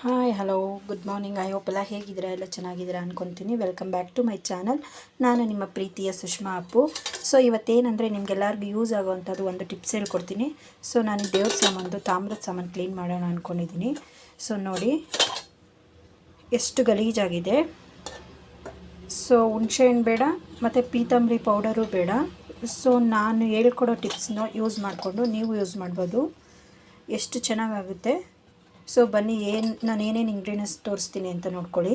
Hi hello good morning I hope ಎಲ್ಲ ಹೇಗಿದ್ದೀರಾ? ಎಲ್ಲ ಚೆನ್ನಾಗಿದ್ದೀರಾ ಅಂದ್ಕೊತೀನಿ welcome back to my channel ನಾನು ನಿಮ್ಮ ಪ್ರೀತಿಯ ಸುಷ್ಮಾ ಅಪ್ಪು. ಸೊ ಇವತ್ತೇನೆಂದರೆ ನಿಮಗೆಲ್ಲರಿಗೂ ಯೂಸ್ ಆಗುವಂಥದ್ದು ಒಂದು ಟಿಪ್ಸ್ ಹೇಳ್ಕೊಡ್ತೀನಿ. ಸೊ ನಾನು ದೇವ್ರ ಸಾಮಾನು ತಾಮ್ರದ ಸಾಮಾನು ಕ್ಲೀನ್ ಮಾಡೋಣ ಅಂದ್ಕೊಂಡಿದ್ದೀನಿ ಸೊ ನೋಡಿ, ಎಷ್ಟು ಗಲೀಜಾಗಿದೆ. ಸೊ ಹುಣಸೆಹಣ್ಣು ಬೇಡ, ಮತ್ತು ಪೀತಂಬರಿ ಪೌಡರು ಬೇಡ. ಸೊ ನಾನು ಹೇಳ್ಕೊಡೋ ಟಿಪ್ಸ್ನ ಯೂಸ್ ಮಾಡಿಕೊಂಡು ನೀವು ಯೂಸ್ ಮಾಡ್ಬೋದು. ಎಷ್ಟು ಚೆನ್ನಾಗಾಗುತ್ತೆ? ಸೊ ಬನ್ನಿ, ಏನು ನಾನು ಏನೇನು ಇಂಗ್ರೀಡಿಯೆಂಟ್ಸ್ ತೋರಿಸ್ತೀನಿ ಅಂತ ನೋಡ್ಕೊಳ್ಳಿ.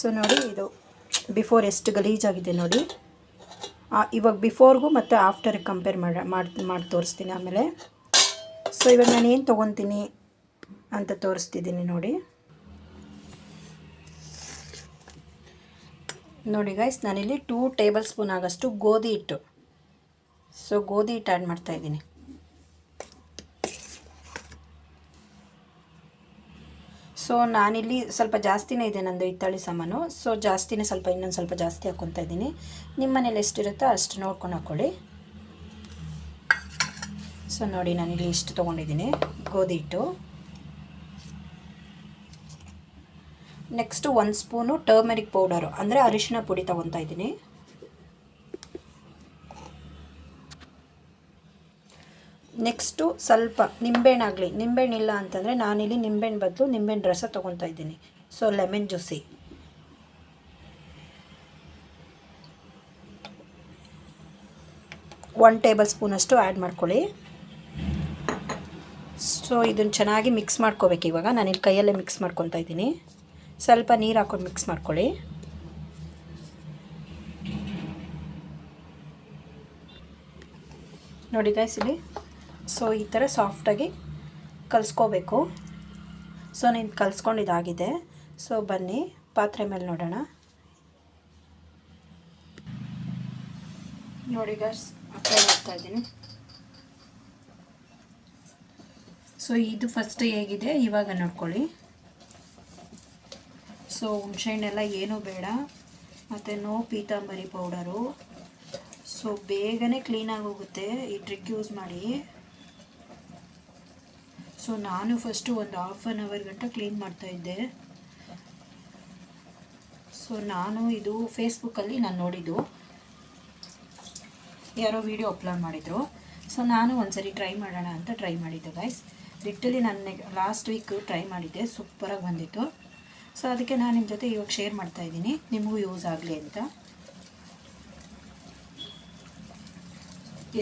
ಸೊ ನೋಡಿ, ಇದು ಬಿಫೋರ್ ಎಷ್ಟು ಗಲೀಜಾಗಿದೆ ನೋಡಿ. ಇವಾಗ ಬಿಫೋರ್ಗೂ ಮತ್ತು ಆಫ್ಟರ್ ಕಂಪೇರ್ ಮಾಡಿ ಮಾಡಿ ತೋರಿಸ್ತೀನಿ ಆಮೇಲೆ. ಸೊ ಇವಾಗ ನಾನು ಏನು ತೊಗೊತೀನಿ ಅಂತ ತೋರಿಸ್ತಿದ್ದೀನಿ ನೋಡಿ. ನೋಡಿ ಗೈಸ್ ನಾನಿಲ್ಲಿ ಟೂ ಟೇಬಲ್ ಸ್ಪೂನ್ ಆಗೋಷ್ಟು ಗೋಧಿ ಹಿಟ್ಟು. ಸೊ ಗೋಧಿ ಹಿಟ್ಟು ಆ್ಯಡ್ ಮಾಡ್ತಾಯಿದ್ದೀನಿ ಸೊ ನಾನಿಲ್ಲಿ ಸ್ವಲ್ಪ ಜಾಸ್ತಿನೇ ಇದೆ ನಂದು ಹಿತ್ತಾಳಿ ಸಾಮಾನು. ಸೊ ಜಾಸ್ತಿನೇ ಸ್ವಲ್ಪ ಇನ್ನೊಂದು ಸ್ವಲ್ಪ ಜಾಸ್ತಿ ಹಾಕ್ಕೊತಾ ಇದ್ದೀನಿ. ನಿಮ್ಮ ಮನೇಲಿ ಎಷ್ಟಿರುತ್ತೋ ಅಷ್ಟು ನೋಡ್ಕೊಂಡು ಹಾಕ್ಕೊಳ್ಳಿ ಸೊ ನೋಡಿ ನಾನಿಲ್ಲಿ ಇಷ್ಟು ತೊಗೊಂಡಿದ್ದೀನಿ, ಗೋಧಿ ಹಿಟ್ಟು. ನೆಕ್ಸ್ಟು ಒಂದು ಸ್ಪೂನು ಟರ್ಮೆರಿಕ್ ಪೌಡರು ಅಂದರೆ ಅರಿಶಿಣ ಪುಡಿ ತೊಗೊತಾ ಇದ್ದೀನಿ. ನೆಕ್ಸ್ಟು ಸ್ವಲ್ಪ ನಿಂಬೆಹಣ್ಣಾಗಲಿ ನಿಂಬೆಹಣ್ಣು ಇಲ್ಲ ಅಂತಂದರೆ ನಾನಿಲ್ಲಿ ನಿಂಬೆಹಣ್ಣು ಬದಲು ನಿಂಬೆಹಣ್ಣು ರಸ ತೊಗೊತಾ ಇದ್ದೀನಿ. So lemon juicy one table ಸ್ಪೂನಷ್ಟು ಆ್ಯಡ್ ಮಾಡ್ಕೊಳ್ಳಿ. ಸೊ ಇದನ್ನು ಚೆನ್ನಾಗಿ ಮಿಕ್ಸ್ ಮಾಡ್ಕೋಬೇಕು ಇವಾಗ. ನಾನಿಲ್ಲಿ ಕೈಯಲ್ಲೇ ಮಿಕ್ಸ್ ಮಾಡ್ಕೊತಾ ಇದ್ದೀನಿ. ಸ್ವಲ್ಪ ನೀರು ಹಾಕೊಂಡು ಮಿಕ್ಸ್ ಮಾಡ್ಕೊಳ್ಳಿ. ನೋಡಿ ಗೈಸ್ ಸೊ ಈ ಥರ ಸಾಫ್ಟಾಗಿ ಕಲಿಸ್ಕೋಬೇಕು. ಸೊ ನೀನು ಕಲಿಸ್ಕೊಂಡಿದ್ದಾಗಿದೆ. ಸೊ ಬನ್ನಿ, ಪಾತ್ರೆ ಮೇಲೆ ನೋಡೋಣ. ನೋಡಿ ಗರ್ಸ್ ಅಪ್ಲೈ ಮಾಡ್ತಾ ಇದ್ದೀನಿ. ಸೊ ಇದು ಫಸ್ಟ್ ಹೇಗಿದೆ, ಇವಾಗ ನೋಡ್ಕೊಳ್ಳಿ. ಸೊ ಹುಣ್ಸೆಹಣ್ಣೆಲ್ಲ ಏನೂ ಬೇಡ. ಮತ್ತು ನೋ ಪೀತಾಂಬರಿ ಪೌಡರು ಸೊ ಬೇಗನೆ ಕ್ಲೀನಾಗಿ ಹೋಗುತ್ತೆ. ಈ ಟ್ರಿಕ್ ಯೂಸ್ ಮಾಡಿ. ಸೊ ನಾನು ಫಸ್ಟು ಒಂದು ಹಾಫ್ ಆನ್ ಅವರ್ ಗಂಟ ಕ್ಲೀನ್ ಮಾಡ್ತಾಯಿದ್ದೆ ಸೊ ನಾನು ಇದು ಫೇಸ್ಬುಕ್ಕಲ್ಲಿ ನಾನು ನೋಡಿದ್ದು. ಯಾರೋ ವಿಡಿಯೋ ಅಪ್ಲೋಡ್ ಮಾಡಿದರು. ಸೊ ನಾನು ಒಂದ್ಸರಿ ಟ್ರೈ ಮಾಡೋಣ ಅಂತ ಟ್ರೈ ಮಾಡಿದ್ದೆ ಗೈಸ್ ಲಿಟ್ಟಲಿ ನಾನು ಲಾಸ್ಟ್ ವೀಕ್ ಟ್ರೈ ಮಾಡಿದ್ದೆ ಸೂಪರಾಗಿ ಬಂದಿತ್ತು. ಸೊ ಅದಕ್ಕೆ ನಾನು ನಿಮ್ಮ ಜೊತೆ ಇವಾಗ ಶೇರ್ ಮಾಡ್ತಾ ಇದ್ದೀನಿ. ನಿಮಗೂ ಯೂಸ್ ಆಗಲಿ ಅಂತ.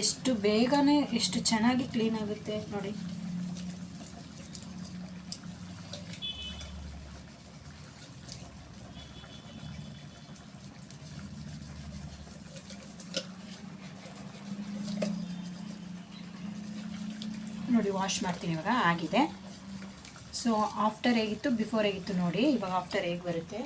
ಎಷ್ಟು ಬೇಗನೆ, ಎಷ್ಟು ಚೆನ್ನಾಗಿ ಕ್ಲೀನ್ ಆಗುತ್ತೆ ನೋಡಿ. ನೋಡಿ ವಾಶ್ ಮಾಡ್ತೀನಿ ಇವಾಗ, ಆಗಿದೆ. ಸೊ ಆಫ್ಟರ್ ಹೇಗಿತ್ತು? ಬಿಫೋರ್ ಹೇಗಿತ್ತು ನೋಡಿ, ಇವಾಗ ಆಫ್ಟರ್ ಹೇಗೆ ಬರುತ್ತೆ?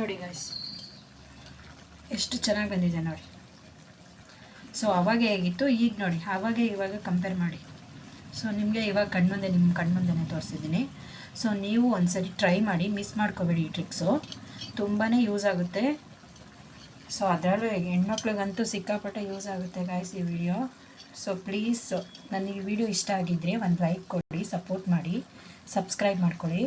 ನೋಡಿ ಗಾಯ್ಸ್ ಎಷ್ಟು ಚೆನ್ನಾಗಿ ಬಂದಿದೆ ನೋಡಿ. ಸೊ ಅವಾಗ ಹೇಗಿತ್ತು ಈಗ ನೋಡಿ ಆವಾಗ ಇವಾಗ ಕಂಪೇರ್ ಮಾಡಿ. ಸೊ ನಿಮಗೆ ಇವಾಗ ಕಣ್ಮುಂದೆ ನಿಮ್ಮ ಕಣ್ಮುಂದೆನೇ ತೋರಿಸಿದ್ದೀನಿ. ಸೊ ನೀವು ಒಂದ್ಸರಿ ಟ್ರೈ ಮಾಡಿ ಮಿಸ್ ಮಾಡ್ಕೋಬೇಡಿ ಈ ಟ್ರಿಕ್ಸು ತುಂಬಾ ಯೂಸ್ ಆಗುತ್ತೆ. ಸೊ ಅದರಲ್ಲೂ ಹೆಣ್ಮಕ್ಳಿಗಂತೂ ಸಿಕ್ಕಾಪಟ್ಟೆ ಯೂಸ್ ಆಗುತ್ತೆ ಗಾಯ್ಸ್ ಈ ವಿಡಿಯೋ ಸೊ ಪ್ಲೀಸ್ ನನಗೆ ಈ ವಿಡಿಯೋ ಇಷ್ಟ ಆಗಿದ್ದರೆ ಒಂದು ಲೈಕ್ ಕೊಡಿ ಸಪೋರ್ಟ್ ಮಾಡಿ ಸಬ್ಸ್ಕ್ರೈಬ್ ಮಾಡ್ಕೊಳ್ಳಿ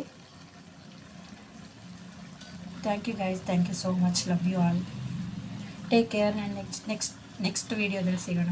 thank you guys thank you so much love you all take care and next next next ವೀಡಿಯೋದಲ್ಲಿ ಸಿಗೋಣ.